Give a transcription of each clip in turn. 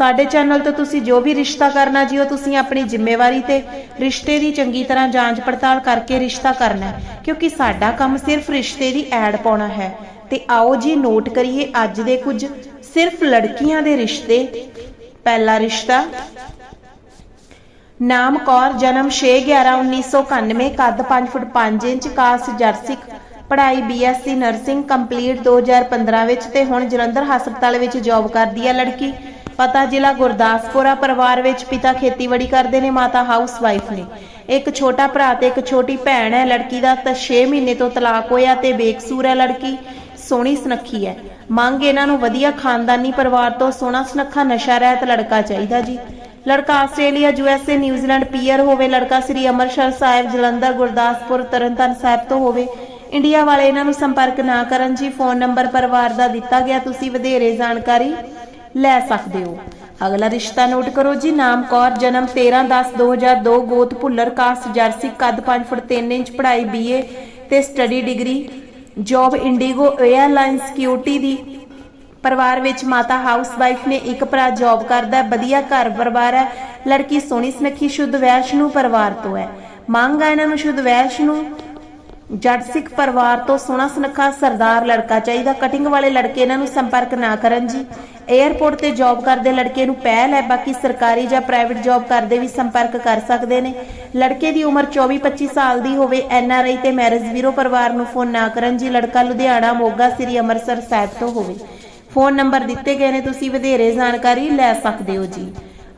ਸਾਡੇ ਚੈਨਲ ਤੋਂ ਤੁਸੀਂ ਜੋ ਵੀ ਰਿਸ਼ਤਾ ਕਰਨਾ ਜੀ, ਉਹ ਤੁਸੀਂ ਆਪਣੀ ਜ਼ਿੰਮੇਵਾਰੀ ਤੇ ਰਿਸ਼ਤੇ ਦੀ ਚੰਗੀ ਤਰ੍ਹਾਂ ਜਾਂਚ ਪੜਤਾਲ ਕਰਕੇ ਰਿਸ਼ਤਾ ਕਰਨਾ ਕਿਉਂਕਿ ਸਾਡਾ ਕੰਮ ਸਿਰਫ ਰਿਸ਼ਤੇ ਦੀ ਐਡ ਪਾਉਣਾ ਹੈ। ਤੇ ਆਓ ਜੀ, ਨੋਟ ਕਰੀਏ ਅੱਜ ਦੇ ਕੁਝ ਸਿਰਫ ਲੜਕੀਆਂ ਦੇ ਰਿਸ਼ਤੇ। ਪਹਿਲਾ ਰਿਸ਼ਤਾ। ਨਾਮ ਕੌਰ, ਜਨਮ 6/11/1991 ਕੱਦ 5 ਫੁੱਟ 5 ਇੰਚ ਕਾਸਟ ਜਰਸਿਕ ਪੜ੍ਹਾਈ ਬੀਐਸਸੀ ਨਰਸਿੰਗ ਕੰਪਲੀਟ 2015 ਵਿੱਚ ਤੇ ਹੁਣ ਜਲੰਧਰ ਹਸਪਤਾਲ ਵਿੱਚ ਜੌਬ ਕਰਦੀ ਹੈ ਲੜਕੀ। ਪਤਾ ਜ਼ਿਲ੍ਹਾ ਗੁਰਦਾਸਪੁਰਾ ਪਰਿਵਾਰ ਵਿੱਚ ਪਿਤਾ ਖੇਤੀਬਾੜੀ ਕਰਦੇ ਨੇ, ਮਾਤਾ ਹਾਊਸ ਵਾਈਫ ਨੇ। ਇੱਕ ਛੋਟਾ ਭਰਾ ਤੇ ਇੱਕ ਛੋਟੀ ਭੈਣ ਹੈ। ਲੜਕੀ ਦਾ ਤਾਂ 6 ਮਹੀਨੇ ਤੋਂ ਤਲਾਕ ਹੋਇਆ ਤੇ ਬੇਕਸੂਰ ਹੈ ਲੜਕੀ। ਸੋਹਣੀ ਸੁਨੱਖੀ ਹੈ। ਮੰਗ ਇਹਨਾਂ ਨੂੰ ਵਧੀਆ ਖਾਨਦਾਨੀ ਪਰਿਵਾਰ ਤੋਂ ਸੋਹਣਾ ਸੁਨੱਖਾ ਨਸ਼ਾ ਰਹਿਤ ਲੜਕਾ ਚਾਹੀਦਾ ਜੀ। ਲੜਕਾ ਆਸਟ੍ਰੇਲੀਆ ਯੂਐਸਏ ਨਿਊਜ਼ੀਲੈਂਡ ਪੀਅਰ ਹੋਵੇ, ਲੜਕਾ ਸ੍ਰੀ ਅੰਮ੍ਰਿਤਸਰ ਸਾਹਿਬ, ਜਲੰਧਰ, ਗੁਰਦਾਸਪੁਰ, ਤਰਨਤਾਰਨ ਸਾਹਿਬ ਤੋਂ ਹੋਵੇ। ਇੰਡੀਆ ਵਾਲੇ ਇਹਨਾਂ ਨੂੰ ਸੰਪਰਕ ਨਾ ਕਰਨ ਜੀ। ਫੋਨ ਨੰਬਰ ਪਰਿਵਾਰ ਦਾ ਦਿੱਤਾ ਗਿਆ। ਤੁਸੀਂ ਵਧੇਰੇ ਜਾਣਕਾਰੀ ਲੈ ਸਕਦੇ ਹੋ। ਅਗਲਾ ਰਿਸ਼ਤਾ ਨੋਟ ਕਰੋ ਜੀ। ਨਾਮ ਕੌਰ, ਜਨਮ 13/10/2002 ਗੋਤ ਭੁੱਲਰ, ਕਾਸਟ ਜਰਸੀ, ਕੱਦ 5 ਫੁੱਟ 3 ਇੰਚ, ਪੜ੍ਹਾਈ ਬੀਏ ਤੇ study degree job Indigo airline security ਦੀ। ਪਰਿਵਾਰ ਵਿੱਚ ਮਾਤਾ ਹਾਊਸਵਾਈਫ ਨੇ ਇੱਕ ਭਰਾ ਜੌਬ ਕਰਦਾ ਵਧੀਆ ਘਰ ਪਰਿਵਾਰ ਹੈ। ਲੜਕੀ ਸੋਹਣੀ ਸੁਨੱਖੀ, ਸ਼ੁੱਧ ਵੈਸ ਨੂੰ ਪਰਿਵਾਰ ਤੋਂ ਹੈ। ਮੰਗ ਆ ਇਹਨਾਂ ਨੂੰ ਸ਼ੁੱਧ ਵੈਸ ਨੂੰ ਜੱਟ ਸਿੱਖ ਪਰਿਵਾਰ ਤੋਂ ਸੋਹਣਾ ਸੁਨੱਖਾ ਸਰਦਾਰ ਲੜਕਾ ਚਾਹੀਦਾ। ਕਟਿੰਗ ਵਾਲੇ ਲੜਕੇ ਇਹਨਾਂ ਨੂੰ ਸੰਪਰਕ ਨਾ ਕਰਨ ਜੀ। 에ਅਰਪੋਰਟ ਤੇ ਜੌਬ ਕਰਦੇ ਲੜਕੇ ਨੂੰ ਪਹਿਲ ਹੈ, ਬਾਕੀ ਸਰਕਾਰੀ ਜਾਂ ਪ੍ਰਾਈਵੇਟ ਜੌਬ ਕਰਦੇ ਵੀ ਸੰਪਰਕ ਕਰ ਸਕਦੇ ਨੇ। ਲੜਕੇ ਦੀ ਉਮਰ 24-25 ਸਾਲ ਦੀ ਹੋਵੇ ਐਨਆਰਆਈ ਤੇ ਮੈਰਿਜ ਵੀਰੋ ਪਰਿਵਾਰ ਨੂੰ ਫੋਨ ਨਾ ਕਰਨ ਜੀ। ਲੜਕਾ ਲੁਧਿਆਣਾ, ਮੋਗਾ, ਸ੍ਰੀ ਅੰਮ੍ਰਿਤਸਰ ਸਾਹਿਬ ਤੋਂ ਹੋਵੇ। ਫੋਨ ਨੰਬਰ ਦਿੱਤੇ ਗਏ ਨੇ, ਤੁਸੀਂ ਵਧੇਰੇ ਜਾਣਕਾਰੀ ਲੈ ਸਕਦੇ ਹੋ ਜੀ।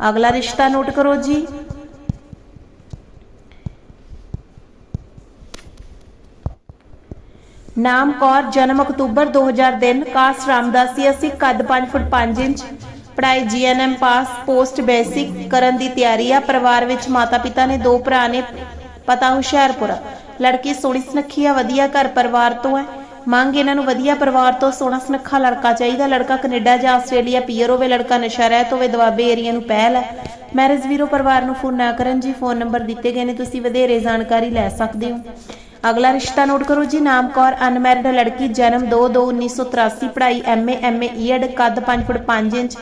ਅਗਲਾ ਰਿਸ਼ਤਾ ਨੋਟ ਕਰੋ ਜੀ। ਨਾਮ ਕੌਰ, ਜਨਮ ਅਕਤੂਬਰ 2003 ਕਾਸਟ ਰਾਮਦਾਸੀ, ਅਸੀਂ ਕੱਦ 5 ਫੁੱਟ 5 ਇੰਚ, ਪੜ੍ਹਾਈ ਜੀਐਨਐਮ ਪਾਸ, ਪੋਸਟ ਬੇਸਿਕ ਕਰਨ ਦੀ ਤਿਆਰੀ ਆ। ਪਰਿਵਾਰ ਵਿੱਚ ਮਾਤਾ ਪਿਤਾ ਨੇ, ਦੋ ਭਰਾ ਨੇ, ਪਤਾ ਹੁਸ਼ਿਆਰਪੁਰ। ਲੜਕੀ ਸੋਹਣੀ ਸੁਨੱਖੀ ਆ, ਵਧੀਆ ਘਰ ਪਰਿਵਾਰ ਤੋਂ ਹੈ। ਮੰਗ ਇਹਨਾਂ ਨੂੰ ਵਧੀਆ ਪਰਿਵਾਰ ਤੋਂ, ਸੋਹਣਾ ਸੁਨੱਖਾ ਲੜਕਾ ਚਾਹੀਦਾ। ਲੜਕਾ ਕੈਨੇਡਾ ਜਾਂ ਆਸਟ੍ਰੇਲੀਆ ਪੀਅਰ ਹੋਵੇ, ਲੜਕਾ ਨਸ਼ਾ ਰਹਿਤ ਹੋਵੇ ਦਵਾਬੇ ਏਰੀਆ ਨੂੰ ਪਹਿਲ ਹੈ। ਮੈਰਿਜ ਵੀਰੋ ਪਰਿਵਾਰ ਨੂੰ ਫੋਨ ਨਾ ਕਰਨ ਜੀ, ਫੋਨ ਨੰਬਰ ਦਿੱਤੇ ਗਏ ਨੇ, ਤੁਸੀਂ ਵਧੇਰੇ ਜਾਣਕਾਰੀ ਲੈ ਸਕਦੇ ਹੋ। ਅਗਲਾ ਰਿਸ਼ਤਾ ਨੋਟ ਕਰੋ ਜੀ ਨਾਮ ਕੌਰ ਅਨਮੈਰਿਡ ਲੜਕੀ, ਜਨਮ 2-2-1983 ਪੜ੍ਹਾਈ ਐਮਏ ਐਮਏ ਈਐਡ ਕੱਦ 5 ਫੁੱਟ 5 ਇੰਚ,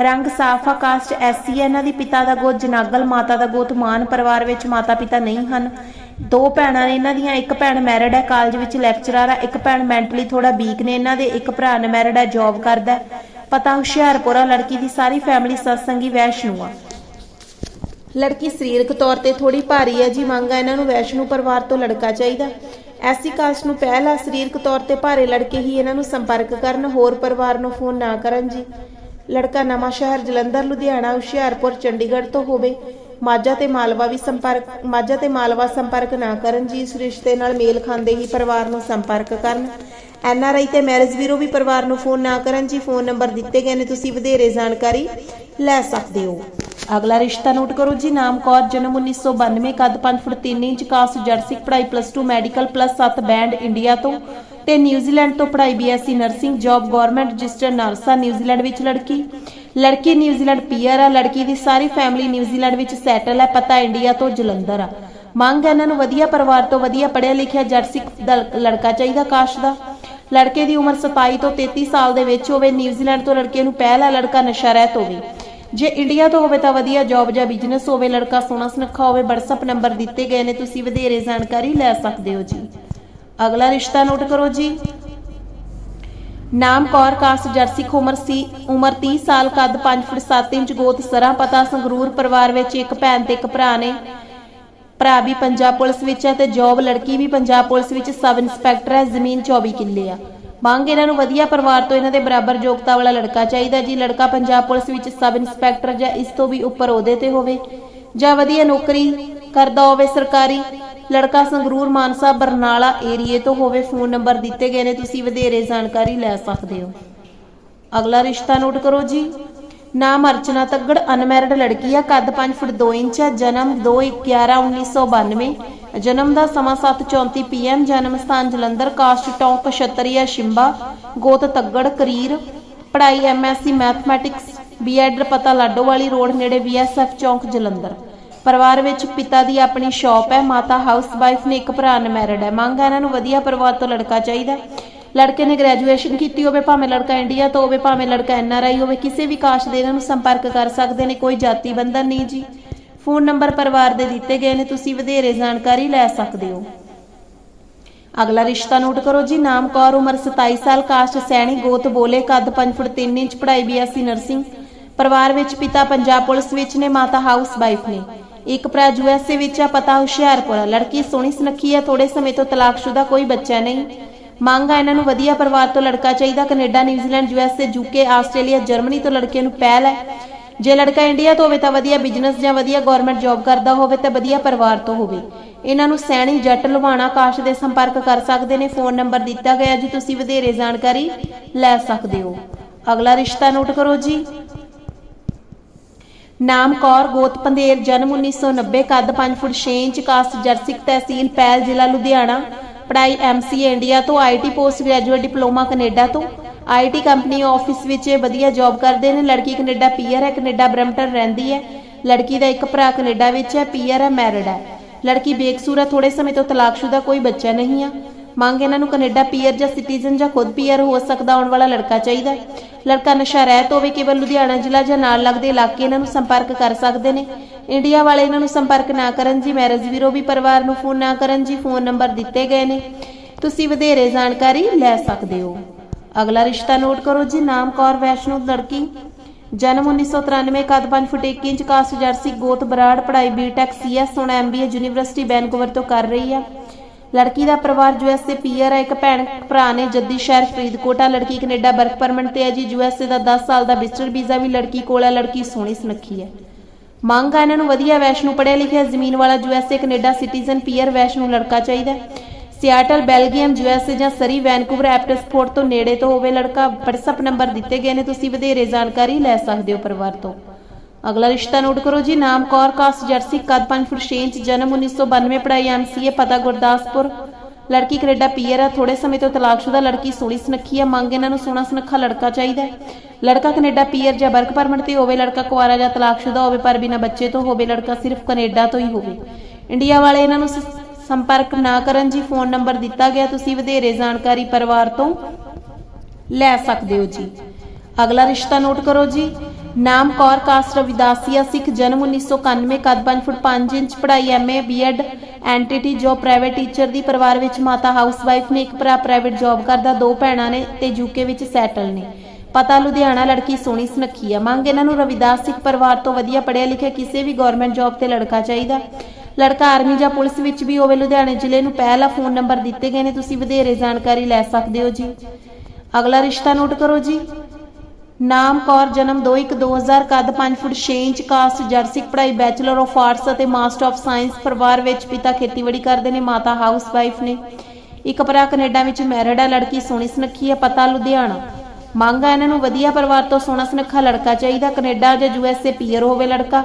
ਰੰਗ ਸਾਫਾ ਕਾਸਟ ਐਸਸੀ ਇਹਨਾਂ ਦੀ ਪਿਤਾ ਦਾ ਗੋਤ ਜਨਾਗਲ, ਮਾਤਾ ਦਾ ਗੋਤ ਮਾਨ ਪਰਿਵਾਰ ਵਿੱਚ ਮਾਤਾ ਪਿਤਾ ਨਹੀਂ ਹਨ। ਦੋ ਭੈਣਾਂ ਨੇ ਇਹਨਾਂ ਦੀਆਂ, ਇੱਕ ਭੈਣ ਮੈਰਿਡ ਹੈ ਕਾਲਜ ਵਿੱਚ ਲੈਕਚਰਰ ਹੈ ਇੱਕ ਭੈਣ ਮੈਂਟਲੀ ਥੋੜਾ ਵੀਕ ਨੇ ਇਹਨਾਂ ਦੇ, ਇੱਕ ਭਰਾ ਅਨਮੈਰਿਡ ਹੈ ਜੌਬ ਕਰਦਾ। ਹੈ ਪਤਾ ਹੁਸ਼ਿਆਰਪੁਰਾ ਲੜਕੀ ਦੀ ਸਾਰੀ ਫੈਮਿਲੀ ਸਤਸੰਗੀ ਵੈਸ਼ਨੂ ਆ। ਲੜਕੀ ਸਰੀਰਕ ਤੌਰ ਤੇ ਥੋੜੀ ਭਾਰੀ ਹੈ ਜੀ ਮੰਗ ਹੈ ਇਹਨਾਂ ਨੂੰ ਵੈਸ਼ਨੂ ਪਰਿਵਾਰ ਤੋਂ ਲੜਕਾ ਚਾਹੀਦਾ। ਐਸੀ ਕਾਸਟ ਨੂੰ ਪਹਿਲਾ ਸਰੀਰਕ ਤੌਰ ਤੇ ਭਾਰੇ ਲੜਕੇ ਹੀ ਇਹਨਾਂ ਨੂੰ ਸੰਪਰਕ ਕਰਨ, ਹੋਰ ਪਰਿਵਾਰ ਨੂੰ ਫੋਨ ਨਾ ਕਰਨ ਜੀ। ਲੜਕਾ ਨਵਾਂ ਸ਼ਹਿਰ ਜਲੰਧਰ, ਲੁਧਿਆਣਾ, ਹੁਸ਼ਿਆਰਪੁਰ, ਚੰਡੀਗੜ੍ਹ ਤੋਂ ਹੋਵੇ, ਮਾਝਾ ਤੇ ਮਾਲਵਾ ਵੀ ਸੰਪਰਕ, ਮਾਝਾ ਤੇ ਮਾਲਵਾ ਸੰਪਰਕ ਨਾ ਕਰਨ ਜੀ, ਇਸ ਰਿਸ਼ਤੇ ਨਾਲ ਮੇਲ ਖਾਂਦੇ ਹੀ ਪਰਿਵਾਰ ਨੂੰ ਸੰਪਰਕ ਕਰਨ। ਐਨ ਆਰ ਆਈ ਤੇ ਮੈਰਿਜ ਵੀਰੋ ਵੀ ਪਰਿਵਾਰ ਨੂੰ ਫੋਨ ਨਾ ਕਰਨ ਜੀ, ਫੋਨ ਨੰਬਰ ਦਿੱਤੇ ਗਏ ਨੇ, ਤੁਸੀਂ ਵਧੇਰੇ ਜਾਣਕਾਰੀ ਲੈ ਸਕਦੇ ਹੋ। ਅਗਲਾ ਰਿਸ਼ਤਾ ਨੋਟ ਕਰੋ ਜੀ, ਨਾਮ ਕੌਰ, ਜਨਮ 1992 ਕੱਦ 5 ਫੁੱਟ 3 ਇੰਚ ਕਾਸਟ ਜਰਸਿਕ ਪੜ੍ਹਾਈ plus 2 medical plus 7 band India ਤੋਂ ਤੇ ਨਿਊਜ਼ੀਲੈਂਡ ਤੋਂ ਪੜ੍ਹਾਈ BSc nursing job government registered nurse New Zealand ਵਿੱਚ ਲੜਕੀ। ਲੜਕੀ ਨਿਊਜ਼ੀਲੈਂਡ ਪੀਆਰ ਆ, ਲੜਕੀ ਦੀ ਸਾਰੀ ਫੈਮਿਲੀ ਨਿਊਜ਼ੀਲੈਂਡ ਵਿੱਚ ਸੈਟਲ ਹੈ ਪਤਾ ਇੰਡੀਆ ਤੋਂ ਜਲੰਧਰ ਆ। ਮੰਗ ਹੈ ਇਹਨਾਂ ਨੂੰ ਵਧੀਆ ਪਰਿਵਾਰ ਤੋਂ ਵਧੀਆ ਪੜ੍ਹਿਆ ਲਿਖਿਆ ਜਰਸਿਕ ਲੜਕਾ ਚਾਹੀਦਾ ਕਾਸ਼ ਦਾ। ਲੜਕੇ ਦੀ ਉਮਰ 27 ਤੋਂ 33 ਸਾਲ ਦੇ ਵਿੱਚ ਹੋਵੇ ਨਿਊਜ਼ੀਲੈਂਡ ਤੋਂ ਲੜਕੇ ਨੂੰ ਪਹਿਲਾ ਲੜਕਾ ਨਸ਼ਾ ਰਹਿਤ ਹੋਵੇ। ਜੇ ਇੰਡੀਆ ਤੋਂ ਹੋਵੇ ਤਾਂ ਵਧੀਆ ਜੌਬ ਜਾਂ ਬਿਜ਼ਨਸ ਹੋਵੇ, ਲੜਕਾ ਸੋਹਣਾ ਸੁਨੱਖਾ ਹੋਵੇ, WhatsApp ਨੰਬਰ ਦਿੱਤੇ ਗਏ ਨੇ, ਤੁਸੀਂ ਵਧੇਰੇ ਜਾਣਕਾਰੀ ਲੈ ਸਕਦੇ ਹੋ ਜੀ। ਅਗਲਾ ਰਿਸ਼ਤਾ ਨੋਟ ਕਰੋ ਜੀ। ਨਾਮ ਕੌਰ, ਕਾਸਟ ਜਰਸਿਕ ਉਮਰ ਸੀ, ਉਮਰ 30 ਸਾਲ, ਕੱਦ 5 ਫੁੱਟ 7 ਇੰਚ, ਗੋਤ ਸਰਾ, ਪਤਾ, ਸੰਗਰੂਰ ਪਰਿਵਾਰ ਵਿੱਚ ਇੱਕ ਭੈਣ ਤੇ ਇੱਕ ਭਰਾ ਨੇ। ਭਰਾ ਵੀ ਪੰਜਾਬ ਪੁਲਿਸ ਵਿੱਚ ਹੈ ਤੇ ਜੌਬ ਲੜਕੀ ਵੀ ਪੰਜਾਬ ਪੁਲਿਸ ਵਿੱਚ ਸਬ ਇੰਸਪੈਕਟਰ ਹੈ, ਜ਼ਮੀਨ 24 ਕਿੱਲੇ ਆ। ਮੰਗ ਇਹਨਾਂ ਨੂੰ ਵਧੀਆ ਪਰਿਵਾਰ ਤੋਂ ਇਹਨਾਂ ਦੇ ਬਰਾਬਰ ਯੋਗਤਾ ਵਾਲਾ ਲੜਕਾ ਚਾਹੀਦਾ ਜੀ। ਲੜਕਾ ਪੰਜਾਬ ਪੁਲਿਸ ਵਿੱਚ ਸਬ ਇੰਸਪੈਕਟਰ ਜਾਂ ਇਸ ਤੋਂ ਵੀ ਉੱਪਰ ਅਹੁਦੇ ਤੇ ਹੋਵੇ ਜਾਂ ਵਧੀਆ ਨੌਕਰੀ ਕਰਦਾ ਹੋਵੇ ਸਰਕਾਰੀ। ਲੜਕਾ ਸੰਗਰੂਰ ਮਾਨਸਾ ਬਰਨਾਲਾ ਏਰੀਏ ਤੋਂ ਹੋਵੇ ਫੋਨ ਨੰਬਰ ਦਿੱਤੇ ਗਏ ਨੇ, ਤੁਸੀਂ ਵਧੇਰੇ ਜਾਣਕਾਰੀ ਲੈ ਸਕਦੇ ਹੋ। ਅਗਲਾ ਰਿਸ਼ਤਾ ਨੋਟ ਕਰੋ ਜੀ। ਨਾਮ ਅਰਚਨਾ ਤੱਗੜ, ਅਨਮੈਰਿਡ ਲੜਕੀ ਆ, ਕੱਦ 5 ਫੁੱਟ 2 ਇੰਚ ਆ, ਜਨਮ 2/11/1992 ਜਨਮ ਦਾ ਸਮਾਂ 7:34 ਪੀਐਮ, ਜਨਮ ਸਥਾਨ ਜਲੰਧਰ, ਕਾਸਟ ਟੌਂਕ ਕਸ਼ਤਰੀਆ ਸ਼ਿੰਬਾ, ਗੋਤ ਤੱਗੜ, ਕਰੀਰ, ਪੜ੍ਹਾਈ ਐਮਐਸਸੀ ਮੈਥਮੈਟਿਕਸ, ਬੀਐਡ ਪਤਾ ਲਾਡੋਵਾਲੀ ਰੋਡ ਨੇੜੇ ਬੀਐਸਐਫ ਚੌਂਕ, ਜਲੰਧਰ। ਪਰਿਵਾਰ ਵਿੱਚ ਪਿਤਾ ਦੀ ਆਪਣੀ ਸ਼ਾਪ ਹੈ, ਮਾਤਾ ਹਾਊਸ ਵਾਈਫ ਨੇ ਇੱਕ ਭਰਾ ਅਨਮੈਰਿਡ ਹੈ। ਮੰਗ ਹੈ ਇਹਨਾਂ ਨੂੰ ਵਧੀਆ ਪਰਿਵਾਰ ਤੋਂ ਲੜਕਾ ਚਾਹੀਦਾ ਲੜਕੇ ਨੇ ਗ੍ਰੈਜੂਏਸ਼ਨ ਕੀਤੀ ਹੋਵੇ ਭਾਵੇਂ ਲੜਕਾ ਇੰਡੀਆ ਤੋਂ ਹੋਵੇ ਭਾਵੇਂ ਲੜਕਾ ਐਨਆਰਆਈ ਹੋਵੇ ਕਿਸੇ ਵੀ ਕਾਸ਼ ਦੇ ਇਹਨਾਂ ਨੂੰ ਸੰਪਰਕ ਕਰ ਸਕਦੇ ਨੇ, ਕੋਈ ਜਾਤੀ ਬੰਧਨ ਨਹੀਂ ਜੀ। ਫੋਨ ਨੰਬਰ ਪਰਿਵਾਰ ਦੇ ਦਿੱਤੇ ਗਏ ਨੇ, ਤੁਸੀਂ ਵਧੇਰੇ ਜਾਣਕਾਰੀ ਲੈ ਸਕਦੇ ਹੋ। ਅਗਲਾ ਰਿਸ਼ਤਾ ਨੋਟ ਕਰੋ ਜੀ, ਨਾਮ ਕੌਰ, ਉਮਰ 27 ਸਾਲ, ਕਾਸਟ ਸੈਣੀ, ਗੋਤ ਬੋਲੇ, ਕੱਦ 5 ਫੁੱਟ 3 ਇੰਚ, ਪੜ੍ਹਾਈ ਬੀਐਸਸੀ ਨਰਸਿੰਗ। ਪਰਿਵਾਰ ਵਿੱਚ ਪਿਤਾ ਪੰਜਾਬ ਪੁਲਿਸ ਵਿੱਚ ਨੇ, ਮਾਤਾ ਹਾਊਸ ਵਾਈਫ ਨੇ। ਇੱਕ ਭਰਾ ਯੂਐਸਏ ਵਿੱਚ ਆ, ਪਤਾ ਹੁਸ਼ਿਆਰਪੁਰ ਲੜਕੀ ਸੋਹਣੀ ਸੁਨੱਖੀ ਆ ਥੋੜੇ ਸਮੇਂ ਤੋਂ ਤਲਾਕਸ਼ੁਦਾ ਕੋਈ ਬੱਚਾ ਨਹੀਂ। ਮੰਗ ਆ ਇਹਨਾਂ ਨੂੰ ਵਧੀਆ ਪਰਿਵਾਰ ਤੋਂ ਲੜਕਾ ਚਾਹੀਦਾ, Canada, New Zealand USA UK Australia, Germany ਤੋਂ ਲੜਕੇ ਨੂੰ ਪਹਿਲ ਹੈ। ਜੇ ਲੜਕਾ ਇੰਡੀਆ ਤੋਂ ਹੋਵੇ ਤਾਂ ਵਧੀਆ ਬਿਜ਼ਨਸ ਜਾਂ ਵਧੀਆ ਗਵਰਨਮੈਂਟ ਜੌਬ ਕਰਦਾ ਹੋਵੇ ਤਾਂ ਵਧੀਆ ਪਰਿਵਾਰ ਤੋਂ ਹੋਵੇ। ਇਹਨਾਂ ਨੂੰ ਸੈਣੀ ਜੱਟ ਲੁਹਾਣਾ ਕਾਸ਼ ਦੇ ਸੰਪਰਕ ਕਰ ਸਕਦੇ ਨੇ। ਫੋਨ ਨੰਬਰ ਦਿੱਤਾ ਗਿਆ ਜੀ, ਤੁਸੀਂ ਵਧੇਰੇ ਜਾਣਕਾਰੀ ਲੈ ਸਕਦੇ ਹੋ। ਅਗਲਾ ਰਿਸ਼ਤਾ ਨੋਟ ਕਰੋ ਜੀ। ਨਾਮ ਕੌਰ, ਗੋਤ ਪੰਦੇਰ ਜਨਮ 1990 ਕੱਦ 5 ਫੁੱਟ 6 ਇੰਚ, ਕਾਸਟ ਜਰਸਿਕ ਤਹਿਸੀਲ ਪੈਲ ਜ਼ਿਲ੍ਹਾ ਲੁਧਿਆਣਾ। ਪੜ੍ਹਾਈ ਐਮਸੀਏ ਇੰਡੀਆ ਤੋਂ IT post graduate diploma Canada ਤੋਂ। ਆਈਟੀ ਕੰਪਨੀ ਆਫਿਸ ਵਿੱਚ ਵਧੀਆ ਜੌਬ ਕਰਦੇ ਨੇ। ਲੜਕੀ ਕੈਨੇਡਾ ਪੀਆਰ ਹੈ, ਕੈਨੇਡਾ ਬਰੈਂਪਟਨ ਰਹਿੰਦੀ ਹੈ। ਲੜਕੀ ਦਾ ਇੱਕ ਭਰਾ ਕੈਨੇਡਾ ਵਿੱਚ ਹੈ, ਪੀਆਰ ਹੈ, ਮੈਰਿਡ ਹੈ। ਲੜਕੀ ਬੇਕਸੂਰ ਹੈ ਥੋੜੇ ਸਮੇਂ ਤੋਂ ਤਲਾਕਸ਼ੁਦਾ ਕੋਈ ਬੱਚਾ ਨਹੀਂ ਆ। ਮੰਗ ਇਹਨਾਂ ਨੂੰ ਕੈਨੇਡਾ ਪੀਆਰ ਜਾਂ ਸਿਟੀਜ਼ਨ ਜਾਂ ਖੁਦ ਪੀਆਰ ਹੋ ਸਕਦਾ, ਆਉਣ ਵਾਲਾ ਲੜਕਾ ਚਾਹੀਦਾ ਹੈ। ਲੜਕਾ ਨਸ਼ਾ ਰਹਿਤ ਹੋਵੇ, ਕੇਵਲ ਲੁਧਿਆਣਾ ਜ਼ਿਲ੍ਹਾ ਜਾਂ ਨਾਲ ਲੱਗਦੇ ਇਲਾਕੇ ਇਹਨਾਂ ਨੂੰ ਸੰਪਰਕ ਕਰ ਸਕਦੇ ਨੇ। ਇੰਡੀਆ ਵਾਲੇ ਇਹਨਾਂ ਨੂੰ ਸੰਪਰਕ ਨਾ ਕਰਨ ਜੀ, ਮੈਰਿਜ ਵੀਰੋ ਵੀ ਪਰਿਵਾਰ ਨੂੰ ਫੋਨ ਨਾ ਕਰਨ ਜੀ, ਫੋਨ ਨੰਬਰ ਦਿੱਤੇ ਗਏ ਨੇ। ਤੁਸੀਂ ਵਧੇਰੇ ਜਾਣਕਾਰੀ ਲੈ ਸਕਦੇ ਹੋ। ਅਗਲਾ ਰਿਸ਼ਤਾ ਨੋਟ ਕਰੋ ਜੀ, ਨਾਮ ਕੌਰ, ਵੈਸ਼ਨੂ, ਲੜਕੀ। ਜਨਮ 1993 ਕੱਦ 5 ਫੁੱਟ 1 ਇੰਚ ਕਾਸਟ ਜਰਸੀ, ਗੋਤ ਬਰਾੜ, ਪੜ੍ਹਾਈ ਬੀਟੈਕ ਸੀਐਸ ਹੁਣ ਐਮਬੀਏ ਯੂਨੀਵਰਸਿਟੀ ਵੈਨਕੂਵਰ ਤੋਂ ਕਰ ਰਹੀ ਆ। ਲੜਕੀ ਦਾ ਪਰਿਵਾਰ ਯੂਐਸਏ ਪੀਆਰ ਹੈ, ਇੱਕ ਭੈਣ, ਭਰਾ ਨੇ ਜੱਦੀ ਸ਼ਹਿਰ ਫਰੀਦਕੋਟ ਆ ਲੜਕੀ ਕੈਨੇਡਾ ਵਰਕ ਪਰਮਿਟ ਤੇ ਹੈ ਜੀ। ਯੂਐਸਏ ਦਾ 10 ਸਾਲ ਦਾ ਵਿਜ਼ਟਰ ਵੀਜ਼ਾ ਵੀ ਲੜਕੀ ਕੋਲ ਹੈ, ਲੜਕੀ ਸੋਹਣੀ ਸੁਨੱਖੀ ਹੈ। ਮੰਗ ਆ ਇਹਨਾਂ ਨੂੰ ਵਧੀਆ ਵੈਸ਼ਨੂ ਪੜ੍ਹਿਆ ਲਿਖਿਆ ਜ਼ਮੀਨ ਵਾਲਾ ਯੂਐਸਏ ਕੈਨੇਡਾ ਸਿਟੀਜ਼ਨ ਪੀਆਰ ਵੈਸ਼ਨੂ ਲੜਕਾ ਚਾਹੀਦਾ ਸਿਆਟਲ ਬੈਲਜੀਅਮ ਯੂਐਸਏ ਜਾਂ ਸਰੀ ਵੈਨਕੂਵਰ ਐਪਟਸਫੋਰਡ ਤੋਂ ਨੇੜੇ ਤੋਂ ਹੋਵੇ ਲੜਕਾ, WhatsApp ਨੰਬਰ ਦਿੱਤੇ ਗਏ ਨੇ, ਤੁਸੀਂ ਵਧੇਰੇ ਜਾਣਕਾਰੀ ਲੈ ਸਕਦੇ ਹੋ ਪਰਿਵਾਰ ਤੋਂ। ਅਗਲਾ ਰਿਸ਼ਤਾ ਨੋਟ ਕਰੋ ਜੀ, ਨਾਮ ਕੌਰ, ਕਾਸਟ ਜਰਸੀ, ਕੱਦ 5 ਫੁੱਟ 6 ਇੰਚ, ਜਨਮ 1992 ਪੜ੍ਹਾਈ ਐਮਸੀਏ ਪਤਾ ਗੁਰਦਾਸਪੁਰ। ਲੜਕੀ ਕੈਨੇਡਾ ਪੀਆਰ ਹੈ ਥੋੜੇ ਸਮੇਂ ਤੋਂ ਤਲਾਕਸ਼ੁਦਾ, ਲੜਕੀ ਸੋਹਣੀ ਸੁਨੱਖੀ ਆ, ਮੰਗ ਇਹਨਾਂ ਨੂੰ ਸੋਹਣਾ ਸੁਨੱਖਾ ਲੜਕਾ ਚਾਹੀਦਾ ਲੜਕਾ ਕੈਨੇਡਾ ਪੀਅਰ ਜਾਂ ਵਰਕ ਪਰਮਿਟ ਤੇ ਹੋਵੇ, ਲੜਕਾ ਕੁਆਰਾ ਜਾਂ ਤਲਾਕਸ਼ੁਦਾ ਹੋਵੇ, ਪਰ ਬਿਨਾਂ ਬੱਚੇ ਤੋਂ ਹੋਵੇ, ਲੜਕਾ ਸਿਰਫ ਕੈਨੇਡਾ ਤੋਂ ਹੀ ਹੋਵੇ। ਇੰਡੀਆ ਵਾਲੇ ਇਹਨਾਂ ਨੂੰ ਸੰਪਰਕ ਨਾ ਕਰਨ ਜੀ, ਫੋਨ ਨੰਬਰ ਦਿੱਤਾ ਗਿਆ, ਤੁਸੀਂ ਵਧੇਰੇ ਜਾਣਕਾਰੀ ਪਰਿਵਾਰ ਤੋਂ ਲੈ ਸਕਦੇ ਹੋ ਜੀ। ਅਗਲਾ ਰਿਸ਼ਤਾ ਨੋਟ ਕਰੋ ਜੀ। ਨਾਮ ਕੌਰ ਕਾਸਟ ਰਵਿਦਾਸੀਆ ਸਿੱਖ, ਜਨਮ 1991 ਕੱਦ 5 ਫੁੱਟ 5 ਇੰਚ, ਪੜ੍ਹਾਈ ਐਮਏ ਬੀਐਡ ਐਂਟੀਟੀ ਜੋ ਪ੍ਰਾਈਵੇਟ ਟੀਚਰ ਦੀ ਪਰਿਵਾਰ ਵਿੱਚ ਮਾਤਾ ਹਾਊਸ ਵਾਈਫ ਨੇ ਇੱਕ ਭਰਾ ਪ੍ਰਾਈਵੇਟ ਜੌਬ ਕਰਦਾ, ਦੋ ਭੈਣਾਂ ਨੇ ਤੇ ਯੂਕੇ ਵਿੱਚ ਸੈਟਲ ਨੇ। ਪਤਾ ਲੁਧਿਆਣਾ ਲੜਕੀ ਸੋਹਣੀ ਸੁਨੱਖੀ ਆ। ਮੰਗ ਇਹਨਾਂ ਨੂੰ ਰਵਿਦਾਸ ਸਿੱਖ ਪਰਿਵਾਰ ਤੋਂ ਵਧੀਆ ਪੜਿਆ ਲਿਖਿਆ ਕਿਸੇ ਵੀ ਗਵਰਨਮੈਂਟ ਜੌਬ ਤੇ ਲੜਕਾ ਚਾਹੀਦਾ। ਲੜਕਾ ਆਰਮੀ ਜਾਂ ਪੁਲਿਸ ਵਿੱਚ ਵੀ ਹੋਵੇ, ਲੁਧਿਆਣੇ ਜ਼ਿਲ੍ਹੇ ਨੂੰ ਪਹਿਲਾ ਫੋਨ ਨੰਬਰ ਦਿੱਤੇ ਗਏ ਨੇ, ਤੁਸੀਂ ਵਧੇਰੇ ਜਾਣਕਾਰੀ ਲੈ ਸਕਦੇ ਹੋ ਜੀ। ਅਗਲਾ ਰਿਸ਼ਤਾ ਨੋਟ ਕਰੋ ਜੀ। ਨਾਮ ਕੌਰ, ਜਨਮ 21/2000 ਕੱਦ 5 ਫੁੱਟ 6 ਇੰਚ, ਕਾਸਟ ਜਰਸਿਕ ਪੜ੍ਹਾਈ ਬੈਚਲਰ ਆਫ ਆਰਟਸ ਅਤੇ ਮਾਸਟਰ ਆਫ ਸਾਇੰਸ, ਪਰਿਵਾਰ ਵਿੱਚ ਪਿਤਾ ਖੇਤੀਬਾੜੀ ਕਰਦੇ ਨੇ, ਮਾਤਾ ਹਾਊਸ ਵਾਈਫ ਨੇ। ਇੱਕ ਭਰਾ ਕੈਨੇਡਾ ਵਿੱਚ ਮੈਰਿਡ ਹੈ ਲੜਕੀ ਸੋਹਣੀ ਸੁਨੱਖੀ ਹੈ ਪਤਾ ਲੁਧਿਆਣਾ। ਮੰਗ ਆ ਇਹਨਾਂ ਨੂੰ ਵਧੀਆ ਪਰਿਵਾਰ ਤੋਂ ਸੋਹਣਾ ਸੁਨੱਖਾ ਲੜਕਾ ਚਾਹੀਦਾ, ਕੈਨੇਡਾ ਜਾਂ ਯੂਐਸਏ ਪੀਅਰ ਹੋਵੇ ਲੜਕਾ।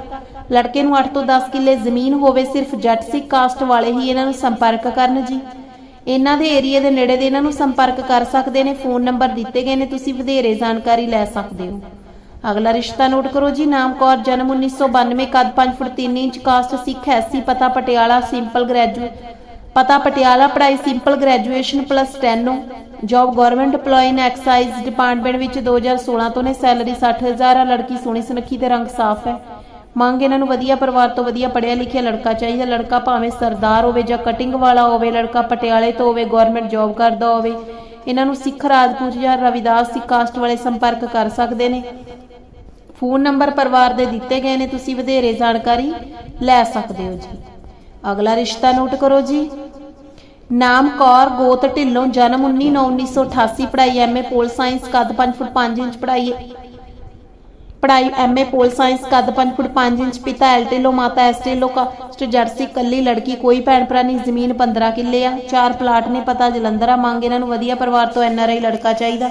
ਲੜਕੇ ਨੂੰ 8 ਤੋਂ 10 ਕਿੱਲੇ ਜ਼ਮੀਨ ਹੋਵੇ ਸਿਰਫ ਜੱਟ ਸਿੱਖ ਕਾਸਟ ਵਾਲੇ ਹੀ ਇਹਨਾਂ ਨੂੰ ਸੰਪਰਕ ਕਰਨ ਜੀ। ਇਹਨਾਂ ਦੇ ਏਰੀਆ ਦੇ ਨੇੜੇ ਦੇ ਇਹਨਾਂ ਨੂੰ ਸੰਪਰਕ ਕਰ ਸਕਦੇ ਨੇ, ਫੋਨ ਨੰਬਰ ਦਿੱਤੇ ਗਏ ਨੇ, ਤੁਸੀਂ ਵਧੇਰੇ ਜਾਣਕਾਰੀ ਲੈ ਸਕਦੇ ਹੋ। ਅਗਲਾ ਰਿਸ਼ਤਾ ਨੋਟ ਕਰੋ ਜੀ, ਨਾਮ ਕੌਰ, ਜਨਮ 1992 ਕੱਦ 5 ਫੁੱਟ 3 ਇੰਚ, ਕਾਸਟ ਸਿੱਖ ਐਸੀ ਪਤਾ ਪਟਿਆਲਾ, ਸਿੰਪਲ ਗ੍ਰੈਜੂਏਟ ਪਤਾ ਪਟਿਆਲਾ ਪੜ੍ਹਾਈ simple graduation plus 10 job government EMPLOYE in excise department ਵਿੱਚ 2016 ਤੋਂ ਨੇ, ਸੈਲਰੀ 60000 ਆ ਲੜਕੀ ਸੋਹਣੀ ਸੁਨੱਖੀ ਤੇ ਰੰਗ ਸਾਫ਼ ਹੈ। ਮੰਗ ਇਹਨਾਂ ਨੂੰ ਵਧੀਆ ਪਰਿਵਾਰ ਤੋਂ ਵਧੀਆ ਪੜ੍ਹਿਆ ਲਿਖਿਆ ਲੜਕਾ ਚਾਹੀਦਾ। ਲੜਕਾ ਭਾਵੇਂ ਸਰਦਾਰ ਹੋਵੇ ਜਾਂ ਕਟਿੰਗ ਵਾਲਾ ਹੋਵੇ, ਲੜਕਾ ਪਟਿਆਲੇ ਤੋਂ ਹੋਵੇ ਗਵਰਨਮੈਂਟ ਜੌਬ ਕਰਦਾ ਹੋਵੇ, ਇਹਨਾਂ ਨੂੰ ਸਿੱਖ ਰਾਜਪੂਤ ਜਾਂ ਰਵਿਦਾਸ ਸਿੱਖ ਕਾਸਟ ਵਾਲੇ ਸੰਪਰਕ ਕਰ ਸਕਦੇ ਨੇ। ਫੋਨ ਨੰਬਰ ਪਰਿਵਾਰ ਦੇ ਦਿੱਤੇ ਗਏ ਨੇ, ਤੁਸੀਂ ਵਧੇਰੇ ਜਾਣਕਾਰੀ ਲੈ ਸਕਦੇ ਹੋ ਜੀ। ਅਗਲਾ ਰਿਸ਼ਤਾ ਨੋਟ ਕਰੋ ਜੀ। ਨਾਮ ਕੌਰ ਗੋਤ ਢਿੱਲੋਂ, ਜਨਮ 19/9/1988 ਪੜ੍ਹਾਈ ਐਮਏ ਪੋਲ ਸਾਇੰਸ, ਕੱਦ 5 ਫੁੱਟ 5 ਇੰਚ, ਪੜ੍ਹਾਈ ਪੜ੍ਹਾਈ ਐਮਏ ਪੋਲ ਸਾਇੰਸ ਕੱਦ 5 ਫੁੱਟ 5 ਇੰਚ, ਪਿਤਾ ਐਲਟੇਲੋ, ਮਾਤਾ ਐਸਟੇਲੋ ਕਾਸਟ ਜਰਸੀ ਕੱਲੀ ਲੜਕੀ, ਕੋਈ ਭੈਣ ਭਰਾ ਨਹੀਂ, ਜ਼ਮੀਨ 15 ਕਿੱਲੇ ਆ। ਚਾਰ ਪਲਾਟ ਨੇ ਪਤਾ, ਜਲੰਧਰ ਆ, ਮੰਗ ਇਹਨਾਂ ਨੂੰ ਵਧੀਆ ਪਰਿਵਾਰ ਤੋਂ ਐਨਆਰਆਈ ਲੜਕਾ ਚਾਹੀਦਾ।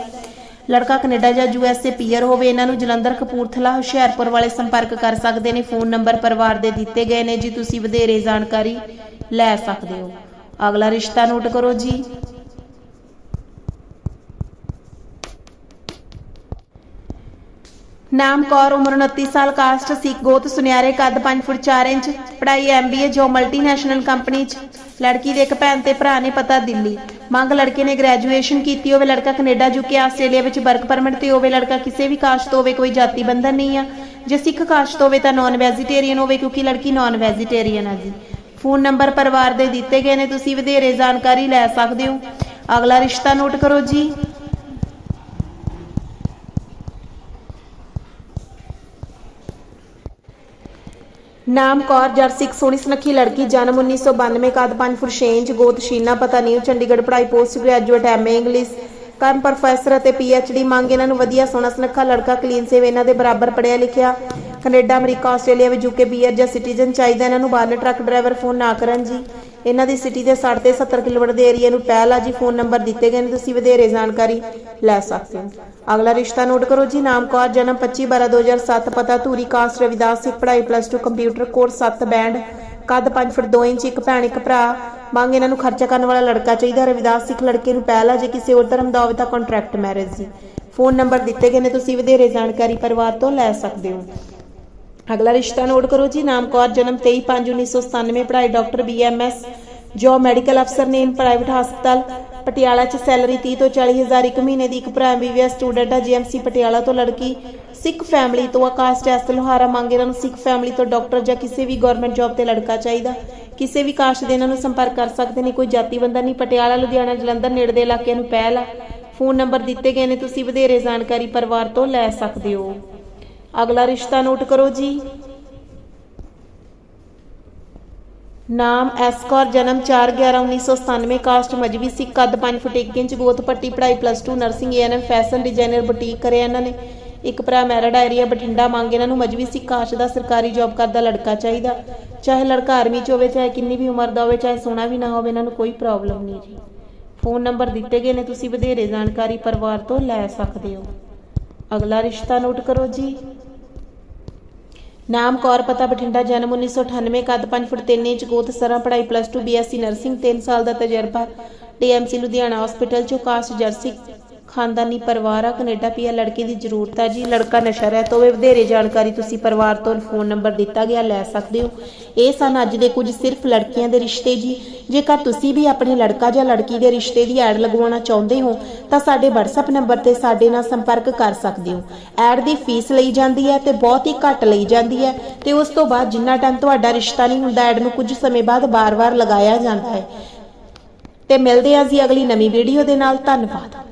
ਲੜਕਾ ਕੈਨੇਡਾ ਜਾਂ ਯੂਐਸਏ ਪੀਅਰ ਹੋਵੇ, ਇਹਨਾਂ ਨੂੰ ਜਲੰਧਰ, ਕਪੂਰਥਲਾ, ਹੁਸ਼ਿਆਰਪੁਰ ਵਾਲੇ ਸੰਪਰਕ ਕਰ ਸਕਦੇ ਨੇ। ਫੋਨ ਨੰਬਰ ਪਰਿਵਾਰ ਦੇ ਦਿੱਤੇ ਗਏ ਨੇ ਜੀ, ਤੁਸੀਂ ਵਧੇਰੇ ਜਾਣਕਾਰੀ ਲੈ ਸਕਦੇ ਹੋ। ਅਗਲਾ ਰਿਸ਼ਤਾ ਨੋਟ ਕਰੋ ਜੀ। ਨਾਮ ਕੌਰ ਉਮਰ 29 ਸਾਲ ਕਾਸਟ ਸਿੱਖ ਗੋਤ ਸੁਨਿਆਰੇ ਕੱਦ 5 ਫੁੱਟ 4 ਇੰਚ, ਪੜ੍ਹਾਈ ਐਮਬੀਏ ਜੋ ਮਲਟੀਨੈਸ਼ਨਲ ਕੰਪਨੀ ਚ। ਲੜਕੀ ਦੇ ਇੱਕ ਭੈਣ ਤੇ ਭਰਾ ਨੇ ਪਤਾ ਦਿੱਲੀ। ਮੰਗ ਲੜਕੇ ਨੇ ਗ੍ਰੈਜੂਏਸ਼ਨ ਕੀਤੀ ਹੋਵੇ ਲੜਕਾ ਕੈਨੇਡਾ ਯੂਕੇ ਆਸਟ੍ਰੇਲੀਆ ਵਿੱਚ ਵਰਕ ਪਰਮਿਟ ਤੇ ਹੋਵੇ ਲੜਕਾ ਕਿਸੇ ਵੀ ਕਾਸਟ ਤੋਂ ਹੋਵੇ, ਕੋਈ ਜਾਤੀ ਬੰਧਨ ਨਹੀਂ ਆ। ਜੇ ਸਿੱਖ ਕਾਸਟ ਹੋਵੇ ਤਾਂ ਨਾਨ ਵੈਜੀਟੇਰੀਅਨ ਹੋਵੇ, ਕਿਉਂਕਿ ਲੜਕੀ ਨਾਨ ਵੈਜੀਟੇਰੀਅਨ ਆ ਜੀ। ਫੋਨ ਨੰਬਰ ਪਰਿਵਾਰ ਦੇ ਦਿੱਤੇ ਗਏ ਨੇ, ਤੁਸੀਂ ਵਧੇਰੇ ਜਾਣਕਾਰੀ ਲੈ ਸਕਦੇ ਹੋ। ਅਗਲਾ ਰਿਸ਼ਤਾ ਨੋਟ ਕਰੋ ਜੀ। ਨਾਮ ਕੌਰ ਜਰਸਿਕ ਸੋਹਣੀ ਸੁਨੱਖੀ ਲੜਕੀ, ਜਨਮ 1992 ਕੱਦ 5 ਫੁੱਟ 6 ਇੰਚ ਗੋਤ ਸ਼ੀਨਾ, ਪਤਾ ਨਿਊ ਚੰਡੀਗੜ੍ਹ ਪੜ੍ਹਾਈ, ਪੋਸਟ ਗ੍ਰੈਜੂਏਟ ਐਮਏ ਇੰਗਲਿਸ਼, ਕੰਮ ਪ੍ਰੋਫੈਸਰ ਅਤੇ ਡੀ ਮੰਗ ਇਹਨਾਂ ਨੂੰ ਵਧੀਆ ਸੋਹਣਾ ਸੁਨੱਖਾ ਲੜਕਾ, ਕਲੀਨ ਸੇਵ, ਇਹਨਾਂ ਦੇ ਬਰਾਬਰ ਪੜ੍ਹਿਆ ਲਿਖਿਆ, ਕੈਨੇਡਾ, ਅਮਰੀਕਾ, ਆਸਟ੍ਰੇਲੀਆ ਵਿੱਚ ਯੂਕੇ ਪੀਆਰ ਜਾਂ ਸਿਟੀਜ਼ਨ ਚਾਹੀਦਾ, ਇਹਨਾਂ ਨੂੰ ਬਾਹਰਲੇ ਟਰੱਕ ਡਰਾਈਵਰ ਫੋਨ ਨਾ ਕਰਨ ਜੀ। ਇਹਨਾਂ ਦੀ ਸਿਟੀ ਦੇ 60 ਤੇ 70 ਕਿਲੋਮੀਟਰ ਦੇ ਏਰੀਆ ਨੂੰ ਪਹਿਲ ਆ ਜੀ ਫੋਨ ਨੰਬਰ ਦਿੱਤੇ ਗਏ ਨੇ, ਤੁਸੀਂ ਵਧੇਰੇ ਜਾਣਕਾਰੀ ਲੈ ਸਕਦੇ ਹੋ। ਅਗਲਾ ਰਿਸ਼ਤਾ ਨੋਟ ਕਰੋ ਜੀ, ਨਾਮ ਕੌਰ, ਜਨਮ 25 12 2007 ਪਤਾ ਧੂਰੀ ਕਾਸਟ ਰਵਿਦਾਸ, ਸਿੱਖ ਪੜ੍ਹਾਈ ਪਲੱਸ 2 ਕੰਪਿਊਟਰ ਕੋਰਸ 7 ਬੈਂਡ ਕੱਦ 5 ਫੁੱਟ 2 ਇੰਚ, ਇੱਕ ਭੈਣ, ਇੱਕ ਭਰਾ। ਮੰਗ ਇਹਨਾਂ ਨੂੰ ਖਰਚਾ ਕਰਨ ਵਾਲਾ ਲੜਕਾ ਚਾਹੀਦਾ, ਰਵਿਦਾਸ ਸਿੱਖ ਲੜਕੇ ਨੂੰ ਪਹਿਲ ਆ ਜੇ ਕਿਸੇ ਹੋਰ ਧਰਮ ਦਾ ਹੋਵੇ ਤਾਂ ਕੰਟਰੈਕਟ ਮੈਰਿਜ ਜੀ। ਫੋਨ ਨੰਬਰ ਦਿੱਤੇ ਗਏ ਨੇ, ਤੁਸੀਂ ਵਧੇਰੇ ਜਾਣਕਾਰੀ ਪਰਿਵਾਰ ਤੋਂ ਲੈ ਸਕਦੇ ਹੋ। ਅਗਲਾ ਰਿਸ਼ਤਾ ਨੋਟ ਕਰੋ ਜੀ, ਨਾਮ ਕੌਰ, ਜਨਮ 23/5/1997 ਪੜ੍ਹਾਈ ਡਾਕਟਰ ਬੀਐਮਐਸ ਜੋ ਮੈਡੀਕਲ ਅਫਸਰ ਨੇ ਇਨ ਪ੍ਰਾਈਵੇਟ ਹਸਪਤਾਲ ਪਟਿਆਲਾ ਚ ਸੈਲਰੀ 30 ਤੋਂ 40 ਹਜ਼ਾਰ ਇੱਕ ਮਹੀਨੇ ਦੀ ਇੱਕ ਭਰਾ ਐਮਬੀਬੀਐਸ ਸਟੂਡੈਂਟ ਹੈ ਜੀਐਮਸੀ ਪਟਿਆਲਾ ਤੋਂ ਲੜਕੀ, ਸਿੱਖ ਫੈਮਿਲੀ ਤੋਂ ਆਕਾਸ਼ ਐਸ ਲੋਹਾਰਾ ਮੰਗ ਇਹਨਾਂ ਨੂੰ ਸਿੱਖ ਫੈਮਿਲੀ ਤੋਂ ਡਾਕਟਰ ਜਾਂ ਕਿਸੇ ਵੀ ਗਵਰਨਮੈਂਟ ਜੌਬ ਤੇ ਲੜਕਾ ਚਾਹੀਦਾ। ਕਿਸੇ ਵੀ ਕਾਸਟ ਦੇ ਇਹਨਾਂ ਨੂੰ ਸੰਪਰਕ ਕਰ ਸਕਦੇ ਨੇ, ਕੋਈ ਜਾਤੀ ਬੰਦਾ ਨਹੀਂ, ਪਟਿਆਲਾ, ਲੁਧਿਆਣਾ, ਜਲੰਧਰ, ਨੇੜੇ ਦੇ ਇਲਾਕਿਆਂ ਨੂੰ ਪਹਿਲ ਆ। ਫੋਨ ਨੰਬਰ ਦਿੱਤੇ ਗਏ ਨੇ, ਤੁਸੀਂ ਵਧੇਰੇ ਜਾਣਕਾਰੀ ਪਰਿਵਾਰ ਤੋਂ ਲੈ ਸਕਦੇ ਹੋ। ਅਗਲਾ ਰਿਸ਼ਤਾ ਨੋਟ ਕਰੋ ਜੀ। ਨਾਮ ਐਸ ਕੌਰ ਜਨਮ 4/11/1997 ਕਾਸਟ ਮਜਬੀ ਸਿੱਖ ਕੱਦ 5 ਫੁੱਟ 1 ਇੰਚ, ਗੋਤ ਪੱਟੀ ਪੜ੍ਹਾਈ plus 2 nursing NM fashion designer boutique ਕਰਿਆ ਇਹਨਾਂ ਨੇ। ਇੱਕ ਭਰਾ ਮੈਰਿਡ ਏਰੀਆ ਬਠਿੰਡਾ ਮੰਗ ਇਹਨਾਂ ਨੂੰ ਮਜਬੀ ਸਿੱਖ ਕਾਸਟ ਦਾ ਸਰਕਾਰੀ ਜੌਬ ਕਰਦਾ ਲੜਕਾ ਚਾਹੀਦਾ। ਚਾਹੇ ਲੜਕਾ ਆਰਮੀ ਚ ਹੋਵੇ, ਚਾਹੇ ਕਿੰਨੀ ਵੀ ਉਮਰ ਦਾ ਹੋਵੇ, ਚਾਹੇ ਸੋਹਣਾ ਵੀ ਨਾ ਹੋਵੇ, ਇਹਨਾਂ ਨੂੰ ਕੋਈ ਪ੍ਰੋਬਲਮ ਨਹੀਂ ਜੀ। ਫੋਨ ਨੰਬਰ ਦਿੱਤੇ ਗਏ ਨੇ, ਤੁਸੀਂ ਵਧੇਰੇ ਜਾਣਕਾਰੀ ਪਰਿਵਾਰ ਤੋਂ ਲੈ ਸਕਦੇ ਹੋ। ਅਗਲਾ ਰਿਸ਼ਤਾ ਨੋਟ ਕਰੋ ਜੀ। ਨਾਮ ਕੌਰ ਪਤਾ ਬਠਿੰਡਾ, ਜਨਮ 1998 ਕੱਦ 5 ਫੁੱਟ 3 ਇੰਚ, ਗੋਤ ਸਰਾਂ, ਪੜ੍ਹਾਈ ਪਲੱਸ 2 ਬੀਐਸਸੀ ਨਰਸਿੰਗ 3 ਸਾਲ ਦਾ ਤਜਰਬਾ। ਡੀਐਮਸੀ ਲੁਧਿਆਣਾ ਹਸਪੀਟਲ ਚੋਂ ਕਾਸਟ ਜਰਸੀ। ਖਾਨਦਾਨੀ ਪਰਿਵਾਰ ਆ, ਕੈਨੇਡਾ ਪੀਆ ਲੜਕੇ ਦੀ ਜ਼ਰੂਰਤ ਹੈ ਜੀ। ਲੜਕਾ ਨਸ਼ਾ ਰਹਿਤ ਹੋਵੇ, ਵਧੇਰੇ ਜਾਣਕਾਰੀ ਤੁਸੀਂ ਪਰਿਵਾਰ ਤੋਂ ਫੋਨ ਨੰਬਰ ਦਿੱਤਾ ਗਿਆ, ਲੈ ਸਕਦੇ ਹੋ। ਇਹ ਸਨ ਅੱਜ ਦੇ ਕੁਝ ਸਿਰਫ ਲੜਕੀਆਂ ਦੇ ਰਿਸ਼ਤੇ ਜੀ। ਜੇਕਰ ਤੁਸੀਂ ਵੀ ਆਪਣੇ ਲੜਕਾ ਜਾਂ ਲੜਕੀ ਦੇ ਰਿਸ਼ਤੇ ਦੀ ਐਡ ਲਗਵਾਉਣਾ ਚਾਹੁੰਦੇ ਹੋ, ਤਾਂ ਸਾਡੇ WhatsApp ਨੰਬਰ ਤੇ ਸਾਡੇ ਨਾਲ ਸੰਪਰਕ ਕਰ ਸਕਦੇ ਹੋ। ਐਡ ਦੀ ਫੀਸ ਲਈ ਜਾਂਦੀ ਹੈ ਤੇ ਬਹੁਤ ਹੀ ਘੱਟ ਲਈ ਜਾਂਦੀ ਹੈ ਤੇ ਉਸ ਤੋਂ ਬਾਅਦ ਜਿੰਨਾ ਟਾਈਮ ਤੁਹਾਡਾ ਰਿਸ਼ਤਾ ਨਹੀਂ ਹੁੰਦਾ, ਐਡ ਨੂੰ ਕੁਝ ਸਮੇਂ ਬਾਅਦ ਬਾਰ-ਬਾਰ ਲਗਾਇਆ ਜਾਂਦਾ ਹੈ। ਤੇ ਮਿਲਦੇ ਹਾਂ ਜੀ ਅਗਲੀ ਨਵੀਂ ਵੀਡੀਓ ਦੇ ਨਾਲ। ਧੰਨਵਾਦ।